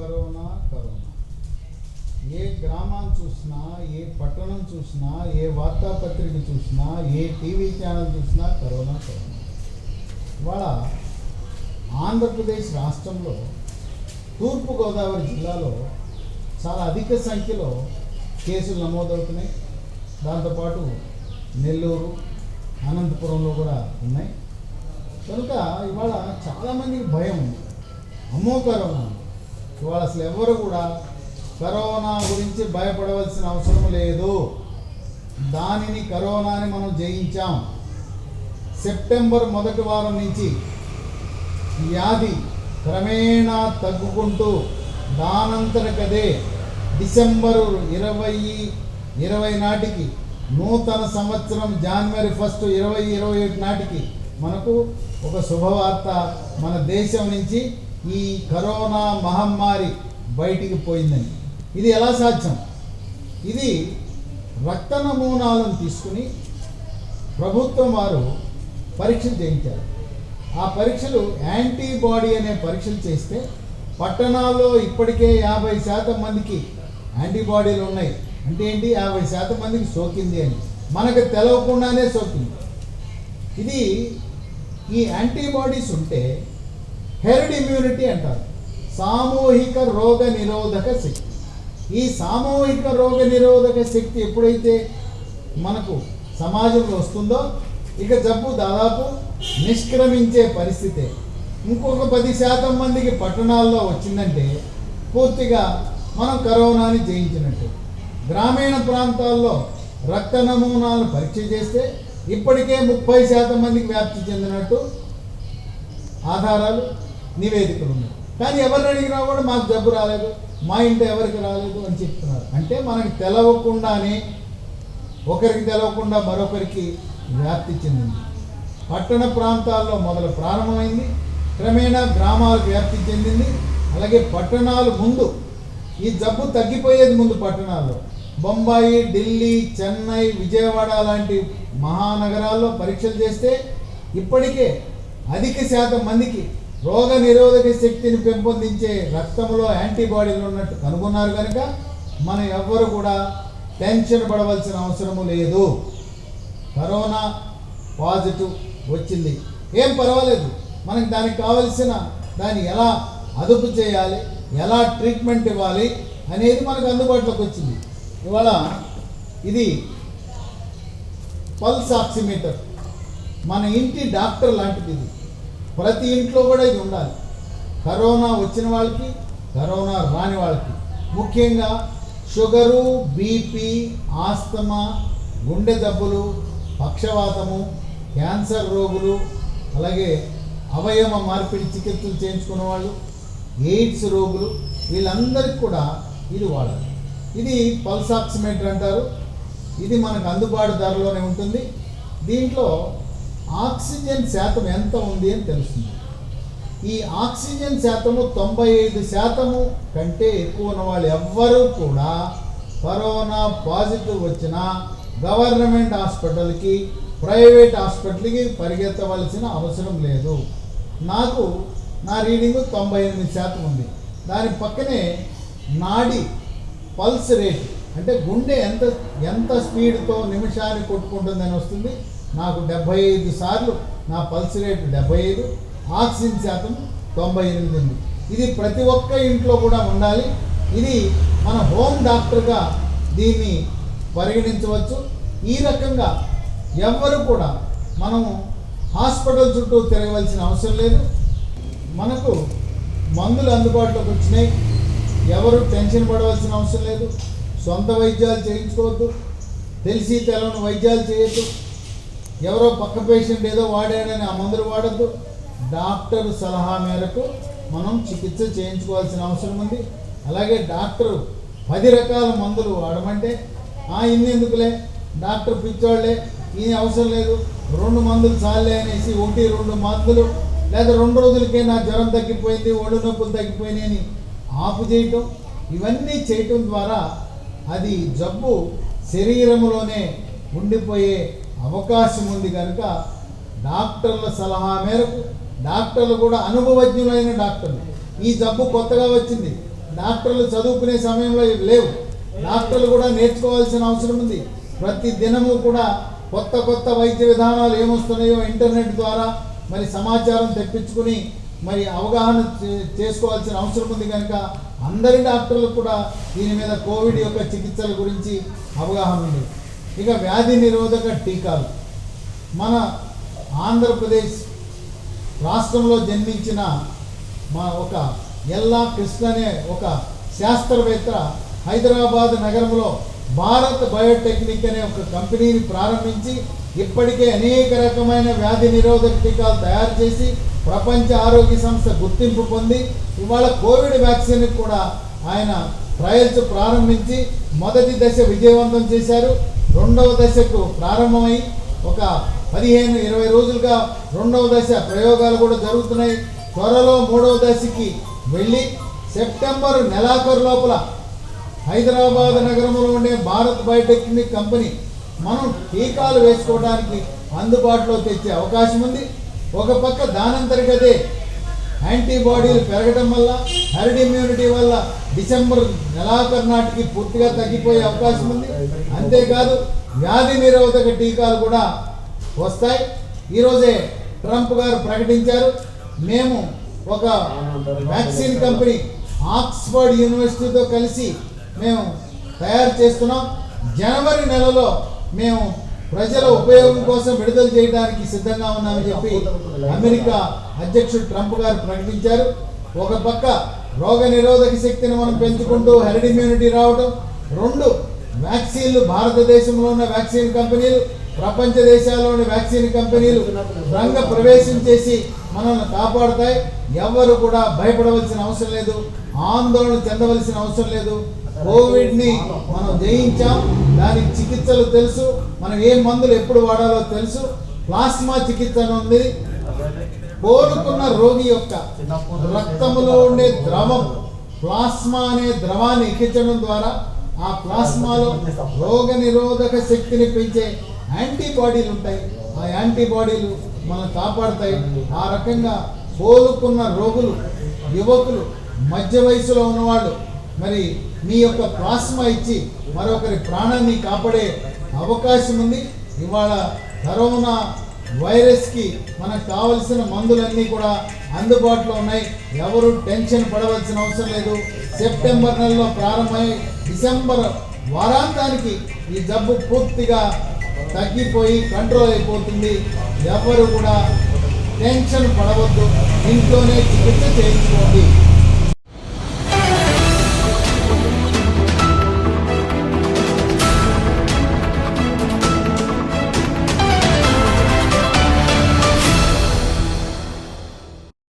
Corona corona. ఏ గ్రామాన్ని చూసినా ఏ పట్టణం చూసినా ఏ వార్తాపత్రిక చూసినా ఏ టీవీ ఛానల్ చూసినా కరోనా కరోనా. ఇవాళ ఆంధ్రప్రదేశ్ రాష్ట్రంలో తూర్పుగోదావరి జిల్లాలో చాలా అధిక సంఖ్యలో కేసులు నమోదవుతున్నాయి. దాంతోపాటు నెల్లూరు అనంతపురంలో కూడా ఉన్నాయి. కనుక ఇవాళ చాలామందికి భయం ఉంది. అమ్మో కరోనా ఇవాళ అసలు ఎవరు కూడా కరోనా గురించి భయపడవలసిన అవసరం లేదు. దానిని కరోనాని మనం జయించాం. సెప్టెంబర్ మొదటి వారం నుంచి వ్యాధి క్రమేణా తగ్గుకుంటూ దానంతరకదే డిసెంబరు ఇరవై ఇరవై నాటికి నూతన సంవత్సరం జనవరి ఫస్ట్ ఇరవై ఇరవై ఒకటి నాటికి మనకు ఒక శుభవార్త మన దేశం నుంచి ఈ కరోనా మహమ్మారి బయటికి పోయిందని. ఇది ఎలా సాధ్యం? ఇది రక్త నమూనాలను తీసుకుని ప్రభుత్వం వారు పరీక్షలు చేయించారు. ఆ పరీక్షలు యాంటీబాడీ అనే పరీక్షలు చేస్తే పట్టణాల్లో ఇప్పటికే యాభై శాతం మందికి యాంటీబాడీలు ఉన్నాయి. అంటే ఏంటి? యాభై శాతం మందికి సోకింది అని. మనకు తెలవకుండానే సోకింది. ఇది ఈ యాంటీబాడీస్ ఉంటే హెర్డ్ ఇమ్యూనిటీ అంటారు. సామూహిక రోగ నిరోధక శక్తి. ఈ సామూహిక రోగ నిరోధక శక్తి ఎప్పుడైతే మనకు సమాజంలో వస్తుందో ఇక జబ్బు దాదాపు నిష్క్రమించే పరిస్థితే ఇంకొక పది శాతం మందికి పట్టణాల్లో వచ్చిందంటే పూర్తిగా మనం కరోనాని జయించినట్టు. గ్రామీణ ప్రాంతాల్లో రక్త నమూనాలను పరీక్ష చేస్తే ఇప్పటికే ముప్పై శాతం మందికి వ్యాప్తి చెందినట్టు ఆధారాలు నివేదికలు ఉన్నాయి కానీ ఎవరిని అడిగినా కూడా మాకు జబ్బు రాలేదు మా ఇంట ఎవరికి రాలేదు అని చెప్తున్నారు. అంటే మనకి తెలవకుండానే ఒకరికి తెలవకుండా మరొకరికి వ్యాప్తి చెందింది. పట్టణ ప్రాంతాల్లో మొదలు ప్రారంభమైంది క్రమేణా గ్రామాలకు వ్యాప్తి చెందింది. అలాగే పట్టణాలు ముందు ఈ జబ్బు తగ్గిపోయేది ముందు పట్టణాల్లో. బొంబాయి ఢిల్లీ చెన్నై విజయవాడ లాంటి మహానగరాల్లో పరీక్షలు చేస్తే ఇప్పటికే అధిక శాతం మందికి రోగ నిరోధక శక్తిని పెంపొందించే రక్తంలో యాంటీబాడీలు ఉన్నట్టు కనుగొన్నారు కనుక మనం ఎవ్వరు కూడా టెన్షన్ పడవలసిన అవసరము లేదు. కరోనా పాజిటివ్ వచ్చింది. ఏం పర్వాలేదు. మనకి దానికి కావలసిన దాన్ని ఎలా అదుపు చేయాలి ఎలా ట్రీట్మెంట్ ఇవ్వాలి అనేది మనకు అందుబాటులోకి వచ్చింది. ఇవాళ ఇది పల్స్ ఆక్సిమీటర్. మన ఇంటి డాక్టర్ లాంటిది ఇది. ప్రతి ఇంట్లో కూడా ఇది ఉండాలి. కరోనా వచ్చిన వాళ్ళకి కరోనా రాని వాళ్ళకి. ముఖ్యంగా షుగరు బీపీ ఆస్తమా గుండె దెబ్బలు పక్షవాతము క్యాన్సర్ రోగులు అలాగే అవయవ మార్పిడి చికిత్సలు చేయించుకున్న వాళ్ళు ఎయిడ్స్ రోగులు వీళ్ళందరికీ కూడా ఇది వాడాలి. ఇది పల్స్ ఆక్సిమీటర్ అంటారు. ఇది మనకు అందుబాటు ధరలోనే ఉంటుంది. దీంట్లో ఆక్సిజన్ శాతం ఎంత ఉంది అని తెలుస్తుంది. ఈ ఆక్సిజన్ శాతము తొంభై ఐదు శాతము కంటే ఎక్కువ ఉన్న వాళ్ళు ఎవ్వరూ కూడా కరోనా పాజిటివ్ వచ్చిన గవర్నమెంట్ హాస్పిటల్కి ప్రైవేట్ హాస్పిటల్కి పరిగెత్తవలసిన అవసరం లేదు. నాకు నా రీడింగ్ తొంభై ఎనిమిది శాతం ఉంది. దాని పక్కనే నాడి పల్స్ రేట్ అంటే గుండె ఎంత ఎంత స్పీడ్తో నిమిషాన్ని కొట్టుకుంటుందని వస్తుంది? నాకు డెబ్భై ఐదు సార్లు నా పల్స్ రేటు డెబ్భై ఐదు ఆక్సిజన్ శాతం తొంభై ఎనిమిది ఉంది. ఇది ప్రతి ఒక్క ఇంట్లో కూడా ఉండాలి. ఇది మన హోమ్ డాక్టర్గా దీన్ని పరిగణించవచ్చు. ఈ రకంగా ఎవ్వరు కూడా మనము హాస్పిటల్ చుట్టూ తిరగవలసిన అవసరం లేదు. మనకు మందులు అందుబాటులోకి వచ్చినాయి. ఎవరు టెన్షన్ పడవలసిన అవసరం లేదు. సొంత వైద్యాలు చేయించుకోవద్దు. తెలిసి తెలవని వైద్యాలు చేయొద్దు. ఎవరో పక్క పేషెంట్ ఏదో వాడాడని ఆ మందులు వాడద్దు. డాక్టర్ సలహా మేరకు మనం చికిత్స చేయించుకోవాల్సిన అవసరం ఉంది. అలాగే డాక్టర్ పది రకాల మందులు వాడమంటే ఆ ఇన్నెందుకులే డాక్టర్ పిచ్చోళ్ళే ఈ అవసరం లేదు. రెండు మందులు చాలే అనేసి ఒకటి రెండు మందులు లేదా రెండు రోజులకే నా జ్వరం తగ్గిపోయింది ఒళ్ళు నొప్పులు తగ్గిపోయినాయి అని ఆపు చేయటం. ఇవన్నీ చేయటం ద్వారా అది జబ్బు శరీరంలోనే ఉండిపోయే అవకాశం ఉంది కనుక డాక్టర్ల సలహా మేరకు డాక్టర్లు కూడా అనుభవజ్ఞులైన డాక్టర్లు. ఈ జబ్బు కొత్తగా వచ్చింది. డాక్టర్లు చదువుకునే సమయంలో లేవు. డాక్టర్లు కూడా నేర్చుకోవాల్సిన అవసరం ఉంది. ప్రతి దినము కూడా కొత్త కొత్త వైద్య విధానాలు ఏమొస్తున్నాయో ఇంటర్నెట్ ద్వారా మరి సమాచారం తెప్పించుకుని మరి అవగాహన చే- చేసుకోవాల్సిన అవసరం ఉంది కనుక అందరి డాక్టర్లకు కూడా దీని మీద కోవిడ్ యొక్క చికిత్సల గురించి అవగాహన ఉంది. ఇక వ్యాధి నిరోధక టీకాలు. మన ఆంధ్రప్రదేశ్ రాష్ట్రంలో జన్మించిన మా ఒక ఎల్లా కృష్ణ అనే ఒక శాస్త్రవేత్త హైదరాబాద్ నగరంలో భారత్ బయోటెక్నిక్ అనే ఒక కంపెనీని ప్రారంభించి ఇప్పటికే అనేక రకమైన వ్యాధి నిరోధక టీకాలు తయారు చేసి ప్రపంచ ఆరోగ్య సంస్థ గుర్తింపు పొంది ఇవాళ కోవిడ్ వ్యాక్సిన్ కూడా ఆయన ట్రయల్స్ ప్రారంభించి మొదటి దశ విజయవంతం చేశారు. రెండవ దశకు ప్రారంభమై ఒక పదిహేను ఇరవై రోజులుగా రెండవ దశ ప్రయోగాలు కూడా జరుగుతున్నాయి. త్వరలో మూడవ దశకి వెళ్ళి సెప్టెంబర్ నెలాఖరు లోపల హైదరాబాద్ నగరంలో ఉండే భారత్ బయోటెక్నిక్ కంపెనీ మనం టీకాలు వేసుకోవడానికి అందుబాటులో తెచ్చే అవకాశం ఉంది. ఒక పక్క దానంతరికదే యాంటీబాడీలు పెరగడం వల్ల హెర్డ్ ఇమ్యూనిటీ వల్ల డిసెంబర్ నెలాఖరు నాటికి పూర్తిగా తగ్గిపోయే అవకాశం ఉంది. అంతేకాదు వ్యాధి నిరోధక టీకాలు కూడా వస్తాయి. ఈరోజే ట్రంప్ గారు ప్రకటించారు. మేము ఒక వ్యాక్సిన్ కంపెనీ ఆక్స్ఫర్డ్ యూనివర్సిటీతో కలిసి మేము తయారు చేస్తున్నాం. జనవరి నెలలో మేము ప్రజల ఉపయోగం కోసం విడుదల చేయడానికి సిద్ధంగా ఉన్నామని చెప్పి అమెరికా అధ్యక్షుడు ట్రంప్ గారు ప్రకటించారు. ఒక పక్క రోగ నిరోధక శక్తిని మనం పెంచుకుంటూ హెర్డ్ ఇమ్యూనిటీ రావడం రెండు వ్యాక్సిన్లు భారతదేశంలో ఉన్న వ్యాక్సిన్ కంపెనీలు ప్రపంచ దేశాల్లోని వ్యాక్సిన్ కంపెనీలు రంగ ప్రవేశం చేసి మనల్ని కాపాడుతాయి. ఎవరు కూడా భయపడవలసిన అవసరం లేదు. ఆందోళన చెందవలసిన అవసరం లేదు. కోవిడ్ని మనం జయించాం. దానికి చికిత్సలు తెలుసు. మనం ఏ మందులు ఎప్పుడు వాడాలో తెలుసు. ప్లాస్మా చికిత్స అని ఉంది. కోలుకున్న రోగి యొక్క రక్తములో ఉండే ద్రవం ప్లాస్మా అనే ద్రవాన్ని ఎక్కించడం ద్వారా ఆ ప్లాస్మాలో రోగ నిరోధక శక్తిని పెంచే యాంటీబాడీలు ఉంటాయి. ఆ యాంటీబాడీలు మనం కాపాడుతాయి. ఆ రకంగా కోలుకున్న రోగులు యువకులు మధ్య వయసులో ఉన్నవాళ్ళు మరి మీ యొక్క ప్లాస్మా ఇచ్చి మరొకరి ప్రాణాన్ని కాపాడే అవకాశం ఉంది. ఇవాళ కరోనా వైరస్కి మనకు కావలసిన మందులన్నీ కూడా అందుబాటులో ఉన్నాయి. ఎవరు టెన్షన్ పడవలసిన అవసరం లేదు. సెప్టెంబర్ నెలలో ప్రారంభమై డిసెంబర్ వారాంతానికి ఈ జబ్బు పూర్తిగా తగ్గిపోయి కంట్రోల్ అయిపోతుంది. ఎవరు కూడా టెన్షన్ పడవద్దు. ఇంట్లోనే చికిత్స చేయించుకోండి.